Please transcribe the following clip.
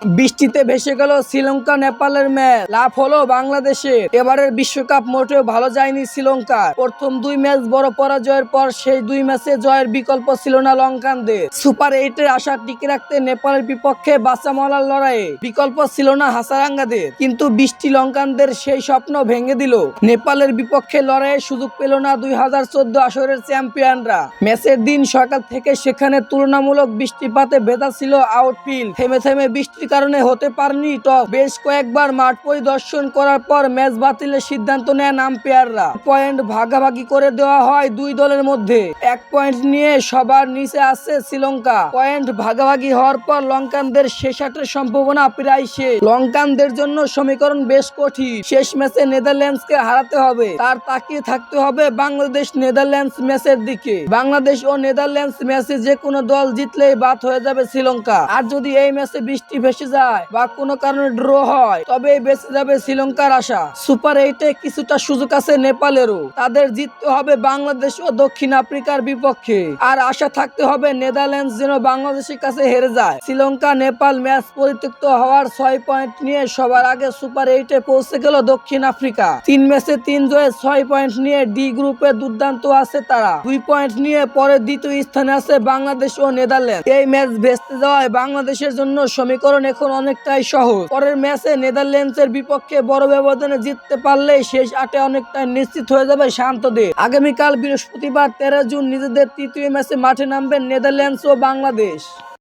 বৃষ্টিতে ভেসে গেল শ্রীলঙ্কা, নেপালের ম্যাচ। লাভ হলো বাংলাদেশের। এবারের বিশ্বকাপ মোটেও ভালো যায়নি শ্রীলঙ্কা প্রথম দুই ম্যাচ বড় পরাজয়ের পর সেই দুই ম্যাচে জয়ের বিকল্প ছিল না লঙ্কানদের। সুপার এইটের আশা টিকে রাখতে নেপালের বিপক্ষে বাঁচামলার লড়াইয়ে বিকল্প ছিল না হাসারাঙ্গাদের। কিন্তু বৃষ্টি লঙ্কানদের সেই স্বপ্ন ভেঙে দিল। নেপালের বিপক্ষে লড়াইয়ের সুযোগ পেল না দুই হাজার চোদ্দ আসরের চ্যাম্পিয়নরা। ম্যাচের দিন সকাল থেকে সেখানে তুলনামূলক বৃষ্টিপাতে ভেদা ছিল আউটফিল্ড। থেমে থেমে বৃষ্টির কারণে হতে পারেনি টপ বেশ কয়েকবার মাঠ পরিদর্শন করার পর ম্যাচ বাতিলের সিদ্ধান্ত নেন আম্পায়াররা। পয়েন্ট ভাগাভাগি করে দেওয়া হয় দুই দলের মধ্যে। এক পয়েন্ট নিয়ে সবার নিচে আছে শ্রীলঙ্কা। পয়েন্ট ভাগাভাগি হওয়ার পর লঙ্কানদের শেষ আটের সম্ভাবনা প্রায় শেষ। লঙ্কানদের জন্য সমীকরণ বেশ কঠিন। শেষ ম্যাচে নেদারল্যান্ডসকে হারাতে হবে। তার তাকিয়ে থাকতে হবে বাংলাদেশ নেদারল্যান্ডস ম্যাচের দিকে। বাংলাদেশ ও নেদারল্যান্ডস ম্যাচে যে কোনো দল জিতলেই বাদ হয়ে যাবে শ্রীলঙ্কা। আর যদি এই ম্যাচে বৃষ্টি ভেসে যায় বা কোনো কারণে ড্র হয় তবে বেঁচে যাবে শ্রীলঙ্কার আশা। সুপার এইটে কিছুটা সুযোগ আছে নেপালেরও। তাদের জিততে হবে বাংলাদেশ ও দক্ষিণ আফ্রিকার বিপক্ষে। আর আশা থাকতে হবে নেদারল্যান্ডস যেন বাংলাদেশের কাছে হেরে যায়। শ্রীলঙ্কা, নেপাল ম্যাচ পরিত্যক্ত হওয়ার ছয় পয়েন্ট নিয়ে সবার আগে সুপার এইটে পৌঁছে গেল দক্ষিণ আফ্রিকা। তিন ম্যাচে তিন জয়ে ছয় পয়েন্ট নিয়ে ডি গ্রুপে দুর্দান্ত আছে তারা। দুই পয়েন্ট নিয়ে পরে দ্বিতীয় স্থানে আছে বাংলাদেশ ও নেদারল্যান্ড এই ম্যাচ ভেস্তে যাওয়ায় বাংলাদেশের জন্য সমীকরণ এখন অনেকটাই সহজ। পরের ম্যাচে নেদারল্যান্ডস এর বিপক্ষে বড় ব্যবধানে জিততে পারলে শেষ আটে অনেকটাই নিশ্চিত হয়ে যাবে শান্তদের। আগামীকাল বৃহস্পতিবার তেরো জুন নিজেদের তৃতীয় ম্যাচে মাঠে নামবেন নেদারল্যান্ডস ও বাংলাদেশ।